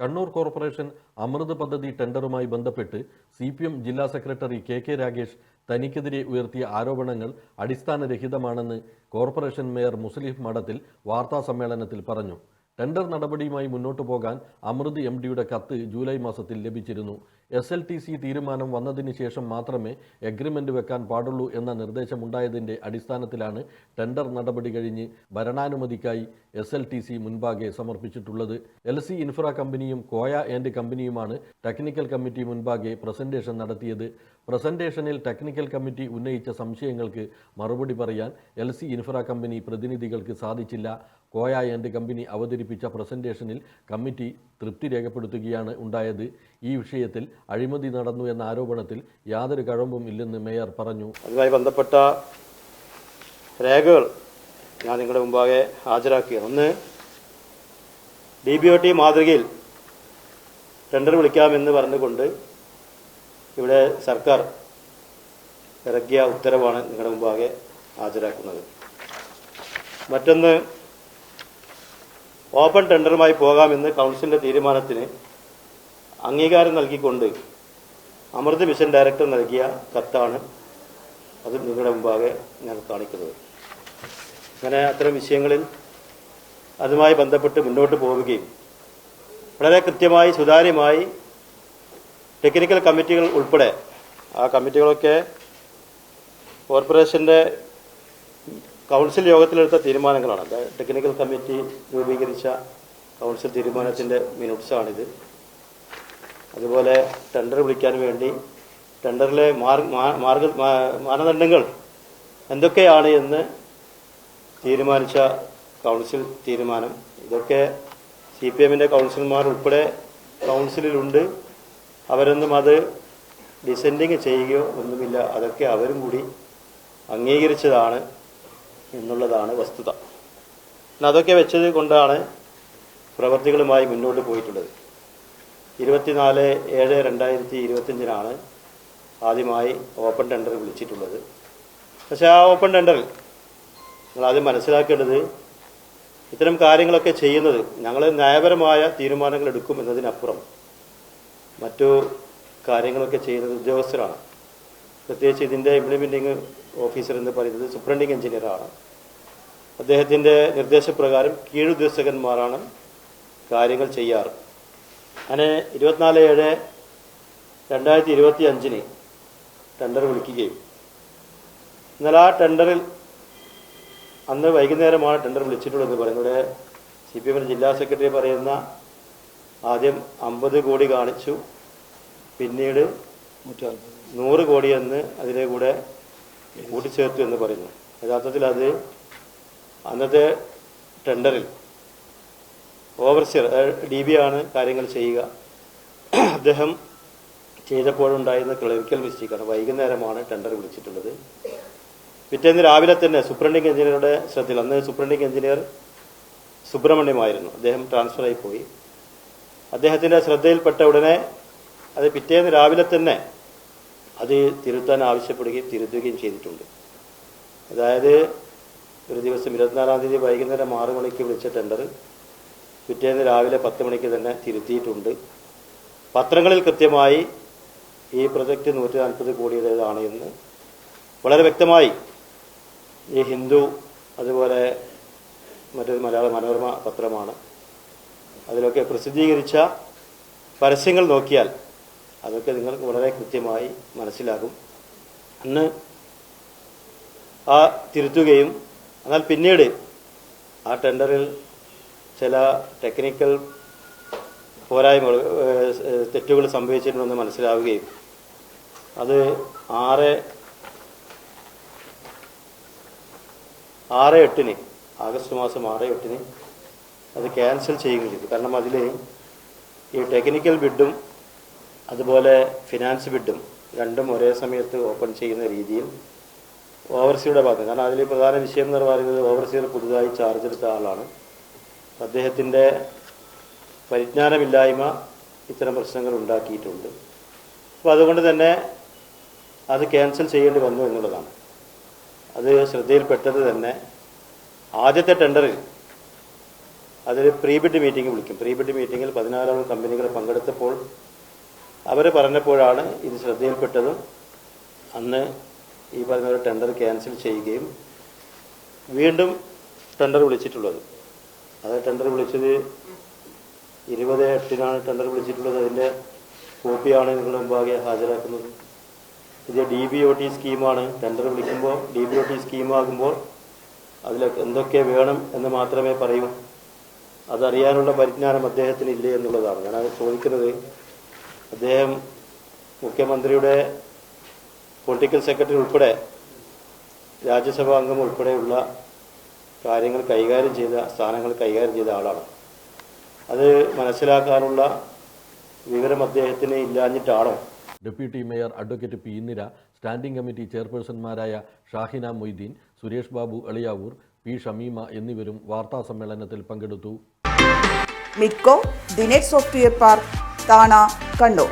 Kannur corporation അമൃത് പദ്ധതി ടെൻഡറുമായി ബന്ധപ്പെട്ട് സി പി എം ജില്ലാ സെക്രട്ടറി കെ കെ രാഗേഷ് തനിക്കെതിരെ ഉയർത്തിയ ആരോപണങ്ങൾ അടിസ്ഥാനരഹിതമാണെന്ന് കോർപ്പറേഷൻ മേയർ മുസ്ലിം മഠത്തിൽ വാർത്താസമ്മേളനത്തിൽ പറഞ്ഞു. ടെൻഡർ നടപടിയുമായി മുന്നോട്ടു പോകാൻ അമൃത് എം ഡിയുടെ കത്ത് ജൂലൈ മാസത്തിൽ ലഭിച്ചിരുന്നു. എസ് എൽ ടി സി തീരുമാനം വന്നതിന് ശേഷം മാത്രമേ എഗ്രിമെന്റ് വെക്കാൻ പാടുള്ളൂ എന്ന നിർദ്ദേശമുണ്ടായതിന്റെ അടിസ്ഥാനത്തിലാണ് ടെൻഡർ നടപടി കഴിഞ്ഞ് ഭരണാനുമതിക്കായി എസ് എൽ ടി സി മുൻപാകെ സമർപ്പിച്ചിട്ടുള്ളത്. എൽ സി ഇൻഫ്ര കമ്പനിയും കോയ ആൻഡ് കമ്പനിയുമാണ് ടെക്നിക്കൽ കമ്മിറ്റി മുൻപാകെ പ്രസന്റേഷൻ നടത്തിയത്. പ്രസന്റേഷനിൽ ടെക്നിക്കൽ കമ്മിറ്റി ഉന്നയിച്ച സംശയങ്ങൾക്ക് മറുപടി പറയാൻ എൽ സി ഇൻഫ്ര കമ്പനി പ്രതിനിധികൾക്ക് സാധിച്ചില്ല. കോയ ആൻഡ് കമ്പനി അവതരിപ്പിച്ച പ്രസന്റേഷനിൽ കമ്മിറ്റി തൃപ്തി രേഖപ്പെടുത്തുകയാണ് ഉണ്ടായത്. ഈ വിഷയത്തിൽ അഴിമതി നടന്നു എന്ന ആരോപണത്തിൽ യാതൊരു കഴമ്പും ഇല്ലെന്ന് മേയർ പറഞ്ഞു. അതുമായി ബന്ധപ്പെട്ട രേഖകൾ ഞാൻ നിങ്ങളുടെ മുമ്പാകെ ഹാജരാക്കുകയാണ്. ഒന്ന് ഡി ബി ഒ ടി മാതൃകയിൽ ടെൻഡർ വിളിക്കാമെന്ന് പറഞ്ഞുകൊണ്ട് ഇവിടെ സർക്കാർ ഇറക്കിയ ഉത്തരവാണ് നിങ്ങളുടെ മുമ്പാകെ ഹാജരാക്കുന്നത്. മറ്റൊന്ന് ഓപ്പൺ ടെൻഡറുമായി പോകാമെന്ന് കൗൺസിലിന്റെ തീരുമാനത്തിന് അംഗീകാരം നൽകിക്കൊണ്ട് അമൃത് മിഷൻ ഡയറക്ടർ നൽകിയ കത്താണ് അത് നിങ്ങളുടെ മുമ്പാകെ ഞാൻ കാണിക്കുന്നത്. അങ്ങനെ അത്തരം വിഷയങ്ങളിൽ അതുമായി ബന്ധപ്പെട്ട് മുന്നോട്ട് പോവുകയും വളരെ കൃത്യമായി സുതാര്യമായി ടെക്നിക്കൽ കമ്മിറ്റികൾ ഉൾപ്പെടെ ആ കമ്മിറ്റികളൊക്കെ കോർപ്പറേഷന്റെ കൗൺസിൽ യോഗത്തിലെടുത്ത തീരുമാനങ്ങളാണ്. ടെക്നിക്കൽ കമ്മിറ്റി രൂപീകരിച്ച കൗൺസിൽ തീരുമാനത്തിന്റെ മിനിറ്റ്സാണിത് അതുപോലെ ടെൻഡർ വിളിക്കാൻ വേണ്ടി ടെൻഡറിലെ മാർ മാർഗ മാനദണ്ഡങ്ങൾ എന്തൊക്കെയാണ് എന്ന് തീരുമാനിച്ച കൗൺസിൽ തീരുമാനം. ഇതൊക്കെ സി പി എമ്മിന്റെ കൗൺസിലർമാർ ഉൾപ്പെടെ കൗൺസിലിലുണ്ട്. അവരൊന്നും അത് ഡിസെൻഡിങ് ചെയ്യുകയോ ഒന്നുമില്ല. അതൊക്കെ അവരും കൂടി അംഗീകരിച്ചതാണ്. എന്നുള്ളതാണ് വസ്തുത. അതൊക്കെ വെച്ചത് കൊണ്ടാണ് പ്രവർത്തികളുമായി മുന്നോട്ട് പോയിട്ടുള്ളത്. ഇരുപത്തിനാല് ഏഴ് രണ്ടായിരത്തി ഇരുപത്തിയഞ്ചിനാണ് ആദ്യമായി ഓപ്പൺ ടെൻഡർ വിളിച്ചിട്ടുള്ളത്. പക്ഷേ ആ ഓപ്പൺ ടെൻഡറിൽ നിങ്ങൾ ആദ്യം മനസ്സിലാക്കേണ്ടത് ഇത്തരം കാര്യങ്ങളൊക്കെ ചെയ്യുന്നത് ഞങ്ങൾ ന്യായപരമായ തീരുമാനങ്ങൾ എടുക്കും എന്നതിനപ്പുറം മറ്റു കാര്യങ്ങളൊക്കെ ചെയ്യുന്നത് ഉദ്യോഗസ്ഥരാണ്. പ്രത്യേകിച്ച് ഇതിന്റെ ഇംപ്ലിമെന്റിംഗ് ഓഫീസർ എന്ന് പറയുന്നത് സൂപ്രണ്ടിങ് എഞ്ചിനീയറാണ്. അദ്ദേഹത്തിന്റെ നിർദ്ദേശപ്രകാരം കീഴുദ്യോഗസ്ഥകന്മാരാണ് കാര്യങ്ങൾ ചെയ്യാറ്. അങ്ങനെ ഇരുപത്തിനാല് ഏഴ് രണ്ടായിരത്തി ഇരുപത്തി അഞ്ചിന് ടെൻഡർ വിളിക്കുകയും. എന്നാൽ ആ ടെൻഡറിൽ അന്ന് വൈകുന്നേരമാണ് ടെൻഡർ വിളിച്ചിട്ടുള്ളതെന്ന് പറയുന്നത്. ഇവിടെ സി പി എമ്മിന്റെ ജില്ലാ സെക്രട്ടറി പറയുന്ന ആദ്യം അമ്പത് കോടി കാണിച്ചു. പിന്നീട് നൂറ് കോടി എന്ന് അതിലെ കൂടെ കൂട്ടിച്ചേർത്തു എന്ന് പറയുന്നു. യഥാർത്ഥത്തിൽ അത് അന്നത്തെ ടെൻഡറിൽ ഓവർസിയർ ഡി ബി ആണ് കാര്യങ്ങൾ ചെയ്യുക. അദ്ദേഹം ചെയ്തപ്പോഴുണ്ടായിരുന്ന ക്ലറിക്കൽ മിസ്റ്റേക്കാണ് വൈകുന്നേരമാണ് ടെൻഡർ വിളിച്ചിട്ടുള്ളത്. പിറ്റേന്ന് രാവിലെ തന്നെ സൂപ്രണ്ടിംഗ് എഞ്ചിനീയറുടെ ശ്രദ്ധയിൽ അന്ന് സൂപ്രണ്ടിംഗ് എഞ്ചിനീയർ സുബ്രഹ്മണ്യമായിരുന്നു. അദ്ദേഹം ട്രാൻസ്ഫർ ആയി പോയി. അദ്ദേഹത്തിന്റെ ശ്രദ്ധയിൽപ്പെട്ട ഉടനെ അത് പിറ്റേന്ന് രാവിലെ തന്നെ അത് തിരുത്താൻ ആവശ്യപ്പെടുകയും തിരുത്തുകയും ചെയ്തിട്ടുണ്ട്. അതായത് ഒരു ദിവസം ഇരുപത്തിനാലാം തീയതി വൈകുന്നേരം ആറ് മണിക്ക് വിളിച്ച ടെൻഡർ പിറ്റേന്ന് രാവിലെ പത്ത് മണിക്ക് തന്നെ തിരുത്തിയിട്ടുണ്ട്. പത്രങ്ങളിൽ കൃത്യമായി ഈ പ്രൊജക്റ്റ് നൂറ്റി നാൽപ്പത് കോടിയുടേതാണ് എന്ന് വളരെ വ്യക്തമായി ഈ ഹിന്ദു അതുപോലെ മറ്റൊരു മലയാള മനോരമ പത്രമാണ്. അതിലൊക്കെ പ്രസിദ്ധീകരിച്ച പരസ്യങ്ങൾ നോക്കിയാൽ അതൊക്കെ നിങ്ങൾക്ക് വളരെ കൃത്യമായി മനസ്സിലാകും. അന്ന് ആ തിരുത്തുകയും എന്നാൽ പിന്നീട് ആ ടെൻഡറിൽ ചില ടെക്നിക്കൽ പോരായ്മകൾ തെറ്റുകൾ സംഭവിച്ചിട്ടുണ്ടെന്ന് മനസ്സിലാവുകയും അത് ആറ് ആറ് എട്ടിന് ആഗസ്റ്റ് മാസം ആറ് എട്ടിന് അത് ക്യാൻസൽ ചെയ്യുകയും ചെയ്തു. കാരണം അതിൽ ഈ ടെക്നിക്കൽ ബിഡും അതുപോലെ ഫിനാൻസ് ബിഡും രണ്ടും ഒരേ സമയത്ത് ഓപ്പൺ ചെയ്യുന്ന രീതിയിൽ ഓവർസിയുടെ ഭാഗം കാരണം അതിൽ പ്രധാന വിഷയം എന്ന് പറയുന്നത് ഓവർസിയർ പുതുതായി ചാർജ് എടുത്ത ആളാണ്. അദ്ദേഹത്തിന്റെ പരിജ്ഞാനമില്ലായ്മ ഇത്തരം പ്രശ്നങ്ങൾ ഉണ്ടാക്കിയിട്ടുണ്ട്. അപ്പോൾ അതുകൊണ്ട് തന്നെ അത് ക്യാൻസൽ ചെയ്യേണ്ടി വന്നു എന്നുള്ളതാണ്. അത് ശ്രദ്ധയിൽപ്പെട്ടത് തന്നെ ആദ്യത്തെ ടെൻഡറിൽ അതിൽ പ്രീബിഡ് മീറ്റിംഗ് വിളിക്കും. പ്രീബിഡ് മീറ്റിങ്ങിൽ പതിനാറോളം കമ്പനികൾ പങ്കെടുത്തപ്പോൾ അവർ പറഞ്ഞപ്പോഴാണ് ഇത് ശ്രദ്ധയിൽപ്പെട്ടതും അന്ന് ഈ പറഞ്ഞ ഒരു ടെൻഡർ ക്യാൻസൽ ചെയ്യുകയും വീണ്ടും ടെൻഡർ വിളിച്ചിട്ടുള്ളത്. അത് ടെൻഡർ വിളിച്ചത് ഇരുപത് എട്ടിനാണ് ടെൻഡർ വിളിച്ചിട്ടുള്ളത്. അതിന്റെ കോപ്പിയാണ് നിങ്ങളുടെ മുമ്പാകെ ഹാജരാക്കുന്നത്. ഇത് ഡി ബി ഒ ടി സ്കീമാണ് ടെൻഡർ വിളിക്കുമ്പോൾ ഡി ബി ഒ ടി സ്കീമാകുമ്പോൾ അതിൽ എന്തൊക്കെ വേണം എന്ന് മാത്രമേ പറയൂ. അതറിയാനുള്ള പരിജ്ഞാനം അദ്ദേഹത്തിന് ഇല്ലേ എന്നുള്ളതാണ്. ഞാൻ ചോദിക്കുന്നത് അദ്ദേഹം മുഖ്യമന്ത്രിയുടെ പൊളിറ്റിക്കൽ സെക്രട്ടറി ഉൾപ്പെടെ രാജ്യസഭാ അംഗം ഉൾപ്പെടെയുള്ള കാര്യങ്ങൾ കൈകാര്യം ചെയ്ത സ്ഥാനങ്ങൾ കൈകാര്യം ചെയ്ത ആളാണ്. അത് മനസ്സിലാക്കാനുള്ള വിവരം അദ്ദേഹത്തിന് ഇല്ലാഞ്ഞിട്ടാണോ? Deputy mayor advocate P Indira standing committee ചെയർപേഴ്സൺമാരായ Shahina Moideen Suresh Babu Eliyavoor P Shameema എന്നിവരും വാർത്താ സമ്മേളനത്തിൽ പങ്കെടുത്തു. മിക്കോ ദിനേഷ് സോഫ്റ്റ്വെയർ പാർക്ക്. താണ കണ്ണൂർ